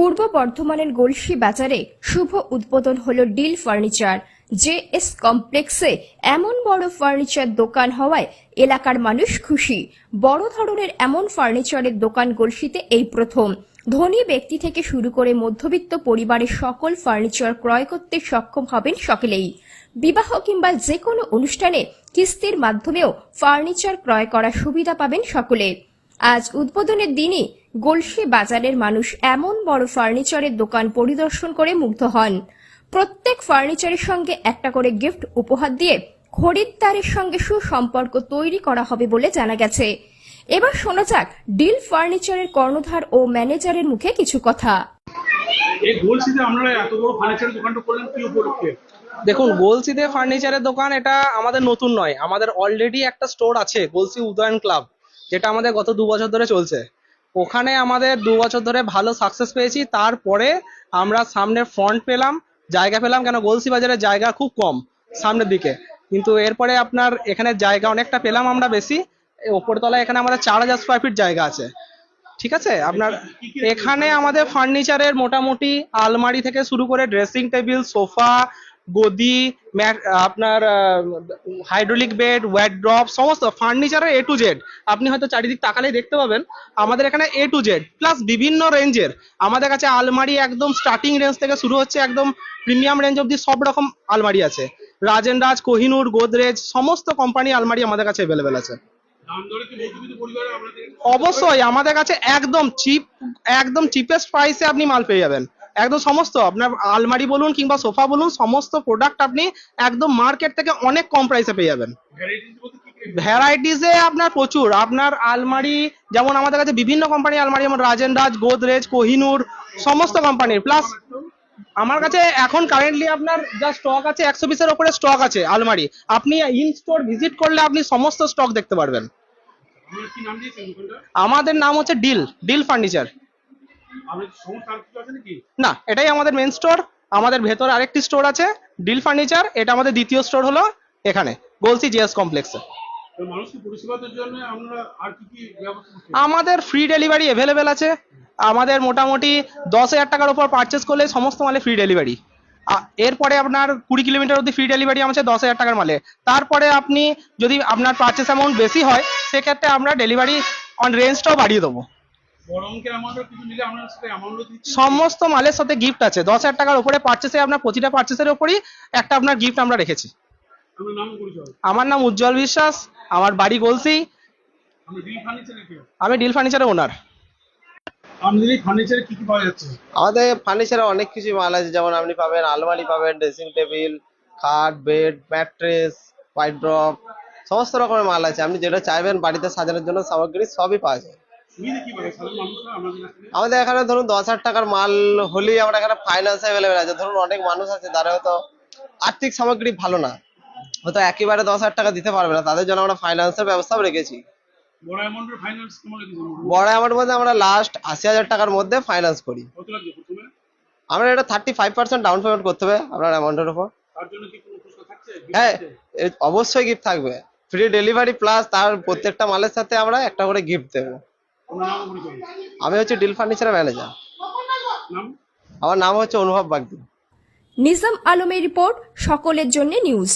পূর্ব বর্ধমানের গলসি বাজারে শুভ উদ্বোধন হল ডিল ফার্নিচার। জে এস কমপ্লেক্সে এমন বড় ফার্নিচার দোকান হওয়ায় এলাকার মানুষ খুশি। বড় ধরনের এমন ফার্নিচারের দোকান গলসিতে এই প্রথম। ধনী ব্যক্তি থেকে শুরু করে মধ্যবিত্ত পরিবারের সকল ফার্নিচার ক্রয় করতে সক্ষম হবেন সকলেই। বিবাহ কিংবা যে কোনো অনুষ্ঠানে কিস্তির মাধ্যমেও ফার্নিচার ক্রয় করার সুবিধা পাবেন সকলে। আজ উদ্বোধনের দিনই গলসি বাজারের মানুষ এমন বড় ফার্নিচারের দোকান পরিদর্শন করে মুগ্ধ হন। প্রত্যেক ফার্নিচারের সঙ্গে একটা করে গিফট উপহার দিয়ে খরিদ্দারের সঙ্গে সুসম্পর্ক তৈরি করা হবে বলে জানা গেছে। এবার শোনা যাক ডিল ফার্নিচারের কর্ণধার ও ম্যানেজারের মুখে কিছু কথা। এই গোলসিতে আপনারা এত বড় ফার্নিচারের দোকানটা করলেন কি উপলক্ষে? দেখুন গোলসিতে ফার্নিচারের দোকান এটা আমাদের নতুন নয়। আমাদের অলরেডি একটা স্টোর আছে গোলসি উদয়ন ক্লাব যেটা আমাদের গত দু বছর ধরে চলছে। ওখানে আমাদের দু বছর ধরে ভালো সাকসেস পেয়েছি। তারপরে আমরা সামনে ফ্রন্ট পেলাম, জায়গা পেলাম কেন? গোলসি বাজারে জায়গা খুব কম সামনের দিকে। কিন্তু এরপরে আপনার এখানে জায়গা অনেকটা পেলাম আমরা বেশি। ওপরতলায় এখানে আমাদের চার হাজার স্কোয়ার ফিট জায়গা আছে। ঠিক আছে? আপনার এখানে আমাদের ফার্নিচারের মোটামুটি আলমারি থেকে শুরু করে ড্রেসিং টেবিল সোফা গদি আপনার হাইড্রোলিক বেড ওয়েট ওয়ার্ড্রপ সমস্ত ফার্নিচারের এ টু জেড আপনি হয়তো চারিদিক তাকালেই দেখতে পাবেন, আমাদের এখানে এ টু জেড প্লাস বিভিন্ন রেঞ্জের আমাদের কাছে আলমারি একদম স্টার্টিং রেঞ্জ থেকে শুরু হচ্ছে, একদম প্রিমিয়াম রেঞ্জ অব্দি সব রকম আলমারি আছে। রাজেন রাজ কোহিনুর, গোদরেজ, সমস্ত কোম্পানি আলমারি আমাদের কাছে অ্যাভেলেবেল আছে। অবশ্যই, আমাদের কাছে একদম চিপ একদম চিপেস্ট প্রাইসে আপনি মাল পেয়ে যাবেন। একদম সমস্ত, আপনার আলমারি বলুন কিংবা সোফা বলুন, সমস্ত প্রোডাক্ট আপনি একদম মার্কেট থেকে অনেক কম প্রাইসে পেয়ে যাবেন। ভ্যারাইটিস আপনার প্রচুর, আপনার আলমারি, যেমন আমাদের কাছে বিভিন্ন কোম্পানির আলমারি, যেমন রাজেন রাজ, গোদরেজ, কোহিনুর, সমস্ত কোম্পানির প্লাস আমার কাছে এখন কারেন্টলি আপনার যা স্টক আছে, একশো পিসের ওপরে স্টক আছে আলমারি। আপনি ইন স্টোর ভিজিট করলে আপনি সমস্ত স্টক দেখতে পারবেন। আমাদের নাম হচ্ছে ডিল ডিল ফার্নিচার না এটাই আমাদের মেন স্টোর আমাদের ভেতরে আরেকটি স্টোর আছে ডিল ফার্নিচার এটা আমাদের দ্বিতীয় স্টোর হলো এখানে গোলসি জিএস কমপ্লেক্সে আমাদের ফ্রি ডেলিভারি অ্যাভেলেবেল আছে আমাদের মোটামুটি দশ হাজার টাকার উপর পারচেস করলে সমস্ত মালে ফ্রি ডেলিভারি এরপরে আপনার কুড়ি কিলোমিটার অব্দি ফ্রি ডেলিভারি আছে দশ হাজার টাকার মালে। তারপরে আপনি যদি আপনার পারচেস অ্যামাউন্ট বেশি হয় সেক্ষেত্রে আমরা ডেলিভারি অন রেঞ্জটাও বাড়িয়ে দেবো। বড় অঙ্কের অ্যামাউন্টের কিছু নিলে আপনারা সেটা অ্যামাউন্টও দিচ্ছেন সমস্ত মালের সাথে গিফট আছে। দশ হাজার টাকার উপরে পারচেসে আপনার প্রতিটা পারচেসের উপরই একটা আপনার গিফট আমরা রেখেছি। আপনার নাম পরিচয় আমার নাম উজ্জ্বল বিশ্বাস আমার বাড়ি গলসি আপনি ডিল ফার্নিচারের কি? আমি ডিল ফার্নিচারের ওনার আপনাদের ফার্নিচারে কি কি পাওয়া যাচ্ছে? আমাদের ফার্নিচারে অনেক কিছু মাল আছে যেমন আপনি পাবেন আলমারি পাবেন ড্রেসিং টেবিল খাট বেড ম্যাট্রেস হোয়াইট ড্রপ সমস্ত রকমের মাল আছে। আপনি যেটা চাইবেন বাড়িতে সাজানোর জন্য সামগ্রী সবই পাওয়া যায়। আমাদের এখানে ধরুন দশ হাজার টাকার মাল হলেই আমরা এখানে ফাইন্যান্স অ্যাভেলেবেল আছে। ধরুন অনেক মানুষ আছে যারা হয়তো আর্থিক সামগ্রী ভালো না। হয়তো একেবারে দশ হাজার টাকা দিতে পারবে না। তাদের জন্য আমরা ফাইন্যান্সের ব্যবস্থাও রেখেছি। বড় অ্যামাউন্ট মধ্যে আমরা লাস্ট আশি হাজার টাকার মধ্যে ফাইন্যান্স করি। আমরা এটা thirty five percent down payment করতে হবে আপনার অ্যামাউন্টের উপর। হ্যাঁ অবশ্যই গিফট থাকবে। ফ্রি ডেলিভারি প্লাস তার প্রত্যেকটা মালের সাথে আমরা একটা করে গিফট দেবো। আমি হচ্ছে ডিল ফার্নিচারের ম্যানেজার আমার নাম হচ্ছে অনুভব বাগদি। নিজাম আলমের রিপোর্ট সকলের জন্য নিউজ।